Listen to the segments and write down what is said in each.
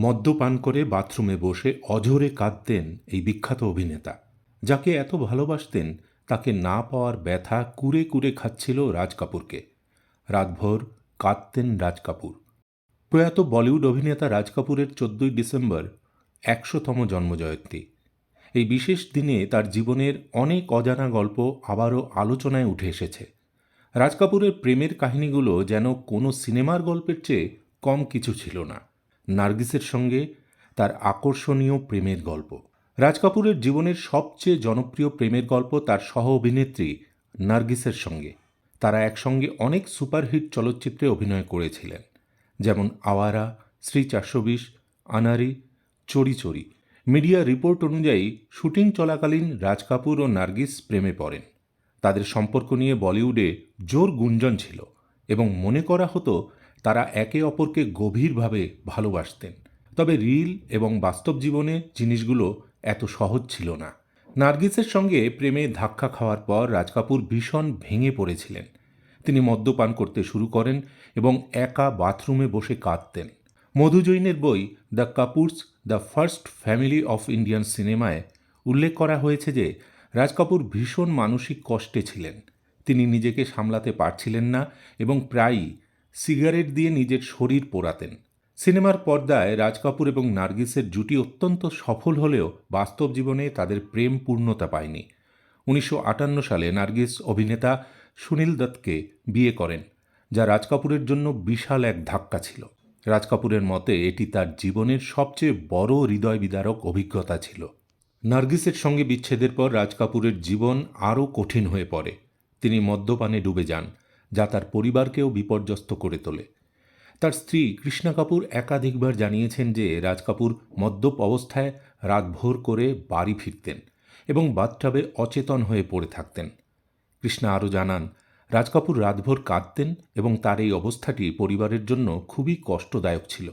মদ্যপান করে বাথরুমে বসে অঝোরে কাঁদতেন এই বিখ্যাত অভিনেতা। যাকে এত ভালোবাসতেন, তাকে না পাওয়ার ব্যথা কুরে কুরে খাচ্ছিল রাজ কাপুরকে। রাতভর কাঁদতেন রাজ কাপুর। প্রয়াত বলিউড অভিনেতা রাজ কাপুরের চোদ্দই ডিসেম্বর একশোতম জন্মজয়ন্তী। এই বিশেষ দিনে তার জীবনের অনেক অজানা গল্প আবারও আলোচনায় উঠে এসেছে। রাজ কাপুরের প্রেমের কাহিনীগুলো যেন কোনো সিনেমার গল্পের চেয়ে কম কিছু ছিল না। নার্গিসের সঙ্গে তার আকর্ষণীয় প্রেমের গল্প। রাজ কাপুরের জীবনের সবচেয়ে জনপ্রিয় প্রেমের গল্প তার সহ অভিনেত্রী নার্গিসের সঙ্গে। তারা একসঙ্গে অনেক সুপারহিট চলচ্চিত্রে অভিনয় করেছিলেন, যেমন আওয়ারা, শ্রী চারশো বিশ আনারি চড়ি চড়ি মিডিয়া রিপোর্ট অনুযায়ী শুটিং চলাকালীন রাজ কাপুর ও নার্গিস প্রেমে পড়েন। তাদের সম্পর্ক নিয়ে বলিউডে জোর গুঞ্জন ছিল এবং মনে করা হতো তারা একে অপরকে গভীরভাবে ভালোবাসতেন। তবে রিল এবং বাস্তব জীবনে জিনিসগুলো এত সহজ ছিল না। নার্গিসের সঙ্গে প্রেমে ধাক্কা খাওয়ার পর রাজ কাপুর ভীষণ ভেঙে পড়েছিলেন। তিনি মদ্যপান করতে শুরু করেন এবং একা বাথরুমে বসে কাঁদতেন। মধু জৈনের বই the Kapoors the first family of Indian সিনেমায় উল্লেখ করা হয়েছে যে রাজ কাপুর ভীষণ মানসিক কষ্টে ছিলেন। তিনি নিজেকে সামলাতে পারছিলেন না এবং প্রায়ই সিগারেট দিয়ে নিজের শরীর পোড়াতেন। সিনেমার পর্দায় রাজ কাপুর এবং নার্গিসের জুটি অত্যন্ত সফল হলেও বাস্তব জীবনে তাদের প্রেম পূর্ণতা পায়নি। উনিশশো আটান্ন সালে নার্গিস অভিনেতা সুনীল দত্তকে বিয়ে করেন, যা রাজ কাপুরের জন্য বিশাল এক ধাক্কা ছিল। রাজ কাপুরের মতে এটি তার জীবনের সবচেয়ে বড় হৃদয় বিদারক অভিজ্ঞতা ছিল। নার্গিসের সঙ্গে বিচ্ছেদের পর রাজ কাপুরের জীবন আরও কঠিন হয়ে পড়ে। তিনি মদ্যপানে ডুবে যান। যা তার পরিবারকেও বিপর্যস্ত করে তোলে। তার স্ত্রী কৃষ্ণা কাপুর একাধিকবার জানিয়েছেন যে রাজ কাপুর মদ্যপ অবস্থায় রাতভর করে বাড়ি ফিরতেন এবং বাথটাবে অচেতন হয়ে পড়ে থাকতেন। কৃষ্ণা আরও জানান, রাজ কাপুর রাতভর কাঁদতেন এবং তার এই অবস্থাটি পরিবারের জন্য খুবই কষ্টদায়ক ছিল।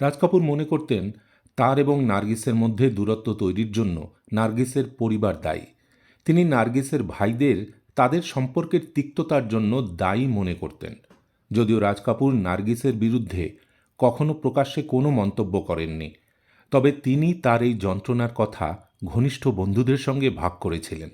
রাজ কাপুর মনে করতেন, তার এবং নার্গিসের মধ্যে দূরত্ব তৈরির জন্য নার্গিসের পরিবার দায়ী। তিনি নার্গিসের ভাইদের তাদের সম্পর্কের তিক্ততার জন্য দায়ী মনে করতেন। যদিও রাজ কাপুর নার্গিসের বিরুদ্ধে কখনো প্রকাশ্যে কোনো মন্তব্য করেননি, তবে তিনি তার এই যন্ত্রণার কথা ঘনিষ্ঠ বন্ধুদের সঙ্গে ভাগ করেছিলেন।